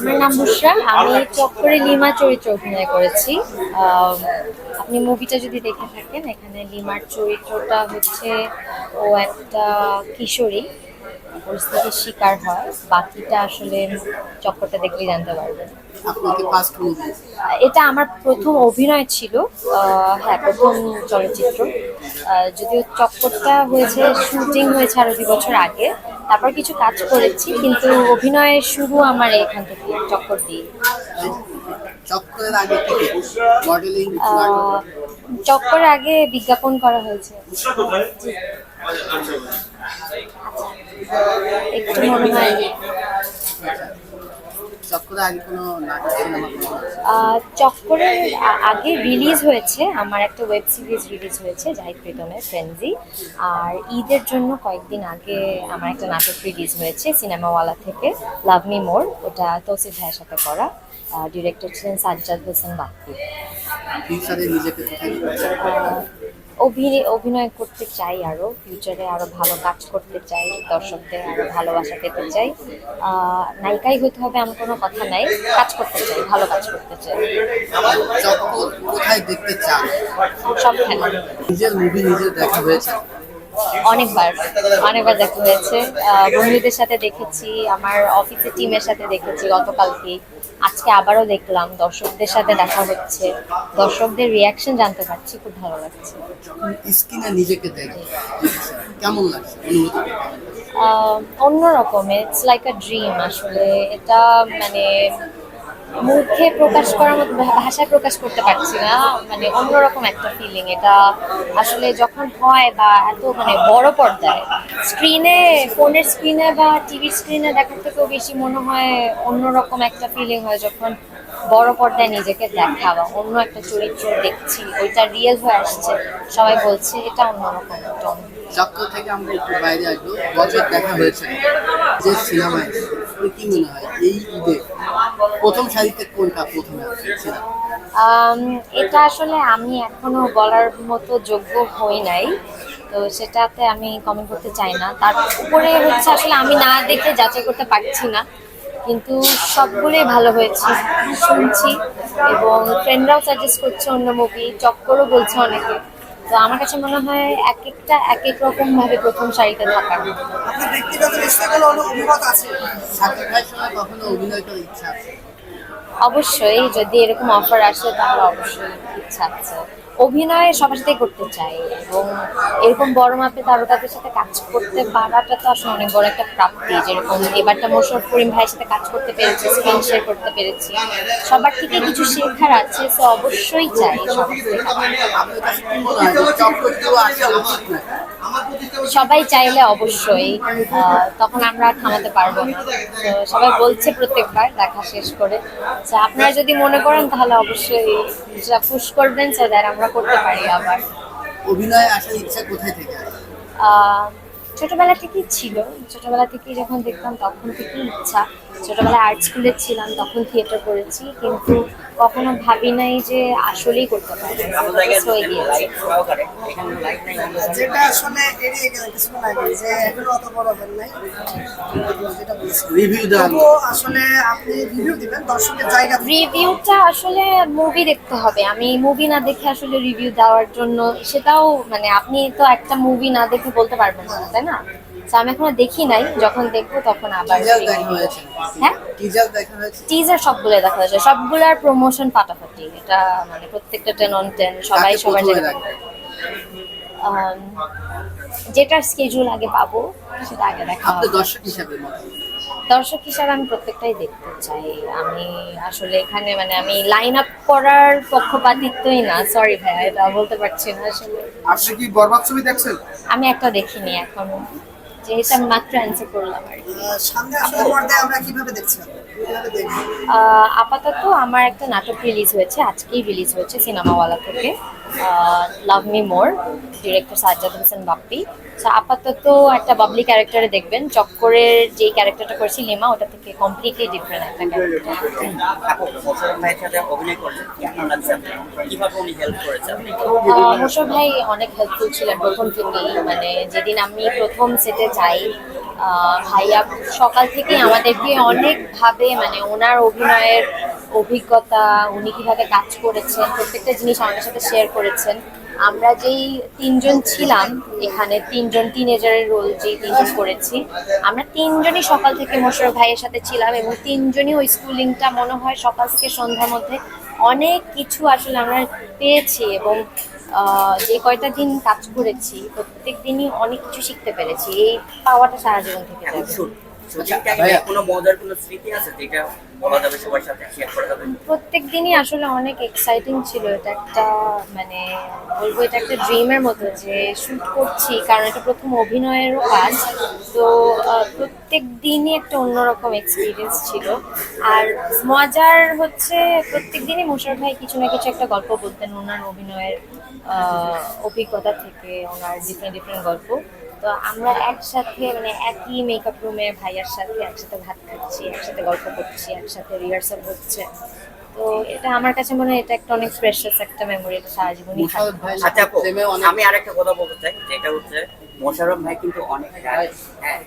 আমার নাম বুশরা। আমি চক্করে লিমা চরিত্র অভিনয় করেছি। আপনি মুভিটা যদি দেখে থাকেন এখানে লিমার চরিত্রটা হচ্ছে ও একটা কিশোরী। পরিস্থিতির শিকার হয়। বাকিটা আসলে চক্করটা দেখলেই জানতে পারবেন। এটা আমার প্রথম অভিনয় ছিল। হ্যাঁ প্রথম চলচ্চিত্র। যদিও চক্করটা হয়েছে শুটিং হয়েছে আরও দুই বছর আগে। তারপর কিছু কাজ করেছি কিন্তু অভিনয়ের শুরু আমার এখান থেকে চক্কর দিয়ে। চক্কর আগে থেকে মডেলিং আহ, চক্করের আগে বিজ্ঞাপন করা হয়েছে। একটু মনে হয়। চক্করের আগে রিলিজ হয়েছে আমার একটা ওয়েব সিরিজ রিলিজ হয়েছে জাহিদ প্রিতমের ফ্রেন্ডজি আর ঈদের জন্য কয়েকদিন আগে আমার একটা নাটক রিলিজ হয়েছে সিনেমাওয়ালা থেকে লাভ মি মোর ওটা তৌসিফ ভাইয়ের সাথে করা। ডিরেক্টর ছিলেন সাজ্জাদ হোসেন বাপ্পি। অভিনয় করতে চাই আরও ফিউচারে আরও ভালো কাজ করতে চাই দর্শকদের আরও ভালোবাসা পেতে চাই। আহ, নায়িকাই হতে হবে এমন কোনো কথা নাই কাজ করতে চাই ভালো কাজ করতে চাই। কোথায় দেখতে চান? সবখানে। নিজের মুভি নিজে দেখা হয়েছে। অনেকবার অনেকবার দেখা হয়েছে। বন্ধুদের সাথে দেখেছি আমার অফিসের টিমের সাথে দেখেছি গতকালকে। আজকে আবারও দেখলাম দর্শকদের সাথে দেখা হচ্ছে। দর্শকদের রিয়াকশন জানতে পারছি খুব ভালো লাগছে। স্ক্রিনে নিজেকে দেখে। কেমন লাগছে? অন্যরকম ইটস লাইক আ ড্রিম আসলে। এটা মানে মুখে প্রকাশ করার মতো ভাষায় প্রকাশ করতে পারছি না। মানে অন্যরকম একটা ফিলিং এটা আসলে যখন হয় বা এত মানে বড় পর্দায় স্ক্রিনে ফোনের স্ক্রিনে বা টিভির স্ক্রিনে দেখার থেকেও বেশি মনে হয় অন্যরকম একটা ফিলিং হয় যখন বড় পর্দায় নিজেকে দেখা বা অন্য একটা চরিত্র দেখছি, ওইটা রিয়েল হয়ে আসছে। সবাই বলছে, এটা অন্যরকম একটা। চক্কর থেকে আমরা একটু বাইরে আসব। বছর দেখা হয়েছে। যে সিনেমায় কি মনে হয়? এই ঈদে প্রথম সারিতে কোনটা প্রথমে এটা আসলে আমি এখনও বলার মতো যোগ্য হই নাই। তো সেটাতে আমি কমেন্ট করতে চাই না। তার উপরে হচ্ছে আসলে আমি না দেখে যাচাই করতে পারছি না। কিন্তু সবগুলোই ভালো হয়েছে। শুনছি এবং ফ্রেন্ডরাও সাজেস্ট করছে অন্য মুভি চক্করও বলছে অনেকে। তো আমার কাছে মনে হয় এক একটা এক এক রকম ভাবে প্রথম সারিতে থাকার আপনার ব্যক্তিগত নিশ্চয়ই কোনো অভিমত আছে। সাকিব ভাইয়ের সঙ্গে কখনো অভিনয় করার ইচ্ছা আছে? অবশ্যই যদি এরকম অফার আসে তাহলে অবশ্যই ইচ্ছা আছে। অভিনয় সবার সাথে করতে চাই এবং এরকম বড় মাপে তারকাদের সাথে কাজ করতে পারাটা তো আসলে অনেক বড় একটা প্রাপ্তি, যেরকম এবারটা মোশারফ করিম ভাইয়ের সাথে কাজ করতে পেরেছি, স্ক্রিন শেয়ার করতে পেরেছি সবার থেকে কিছু শেখার আছে তো অবশ্যই চাই সবার থেকে। সবাই চাইলে অবশ্যই তখন আমরা থামাতে পারব না। তো সবাই বলছে প্রত্যেকবার দেখা শেষ করে। যে আপনারা যদি মনে করেন তাহলে অবশ্যই পুশ করবেন সো দ্যাট আমরা করতে পারি আবার। অভিনয় আসার ইচ্ছা কোথায় থেকে আহ, ছোটবেলা থেকেই ছিল। ছোটবেলা থেকেই যখন দেখতাম তখন থেকেই ইচ্ছা। ছোটবেলায় আর্ট স্কুলে ছিলাম তখন থিয়েটার করেছি কিন্তু কখনো ভাবি নাই যে আসলেই করতে পারব। হয়ে গিয়েছে। যেটা আসলে এড়িয়ে গেলেন কিছুক্ষণ আগে যে এখনও অত বড় হবেন নাই। রিভিউ দেওয়া আসলে আপনি রিভিউ দিবেন দর্শকের জায়গা রিভিউটা আসলে মুভি দেখতে হবে। আমি মুভি না দেখে আসলে রিভিউ দেওয়ার জন্য সেটাও মানে আপনি তো একটা মুভি না দেখে বলতে পারবেন না তাই না? তো আমি এখনও দেখি নাই যখন দেখব তখন আবার। হ্যাঁ? টিজার সবগুলো দেখা যাচ্ছে সবগুলার প্রমোশন ফাটাফাটি এটা মানে প্রত্যেকটা টেন অন টেন সবাই সবার? যেটার স্কেজুল আগে পাবো সেটা আগে দেখা হবে। দর্শক হিসাবে দর্শক হিসাবে আমি প্রত্যেকটাই দেখতে চাই। আমি আসলে এখানে মানে আমি লাইন আপ করার পক্ষপাতিত্বই না সরি ভাইয়া এটা বলতে পারছি না আসলে। আপনি কি বরবাদ ছবি দেখছেন? আমি একটা দেখিনি এখনও। যেহেতু আমি মাত্র অ্যান্সার করলাম আর কি। সামনে আসলে পর্দায় আমরা কীভাবে দেখছি? আহ, আপাতত আমার একটা নাটক রিলিজ হয়েছে আজকেই রিলিজ হয়েছে সিনেমাওয়ালা থেকে। Love me more director Sajjad Hossain Bappi So, আপাতত একটা বাবলি ক্যারেক্টারে দেখবেন চক্করের যে ক্যারেক্টারটা করেছি লিমা ওটা থেকে কমপ্লিটলি ডিফারেন্ট একটা ক্যারেক্টার মোশার ভাই অনেক হেল্পফুল ছিলেন প্রথম থেকেই। মানে যেদিন আমি প্রথম সেটে যাই ভাইয়া সকাল থেকে আমাদেরকে অনেকভাবে মানে ওনার অভিনয়ের অভিজ্ঞতা উনি কীভাবে কাজ করেছেন প্রত্যেকটা জিনিস আমাদের সাথে শেয়ার করেছেন। আমরা যেই তিনজন ছিলাম এখানে তিনজন টিনেজারের রোল যেই তিনজন করেছি আমরা তিনজনই সকাল থেকে মোশারফ ভাইয়ের সাথে ছিলাম এবং তিনজনই ওই স্কুলিংটা মনে হয় সকাল থেকে সন্ধ্যার মধ্যে অনেক কিছু আসলে আমরা পেয়েছি এবং যে কয়টা দিন কাজ করেছি প্রত্যেক দিনই অনেক কিছু শিখতে পেরেছি। এই পাওয়াটা সারা জীবন থেকে এখন যাবে। শুট শুটিং টাইমে ভাইয়া। কোনো মজার কোনো স্মৃতি আছে যেটা বলা যাবে সবার সাথে শেয়ার করা যাবে প্রত্যেক দিনই আসলে অনেক এক্সাইটিং ছিল এটা একটা মানে বলব এটা একটা ড্রিমের মতো যে শুট করছি কারণ এটা প্রথম অভিনয়েরও কাজ তো প্রত্যেক দিনই একটা অন্যরকম এক্সপিরিয়েন্স ছিল আর মজার হচ্ছে প্রত্যেক দিনই মোশারফ ভাই কিছু না কিছু একটা গল্প বলতেন ওনার অভিনয়ের আহ, অভিজ্ঞতা থেকে ওনার ডিফারেন্ট ডিফারেন্ট গল্প তো আমরা একসাথে মানে একই মেকআপ রুমে ভাইয়ার সাথে একসাথে ভাত খাচ্ছি একসাথে গল্প করছি একসাথে রিহার্সাল হচ্ছে তো এটা আমার কাছে মনে হয় এটা একটা অনেক প্রেশাস একটা মেমোরি এটা সারা জীবনই। আচ্ছা আমি আরেকটা কথা বলতে চাই যেটা হচ্ছে মোশারফ ভাই কিন্তু অনেক হ্যাঁ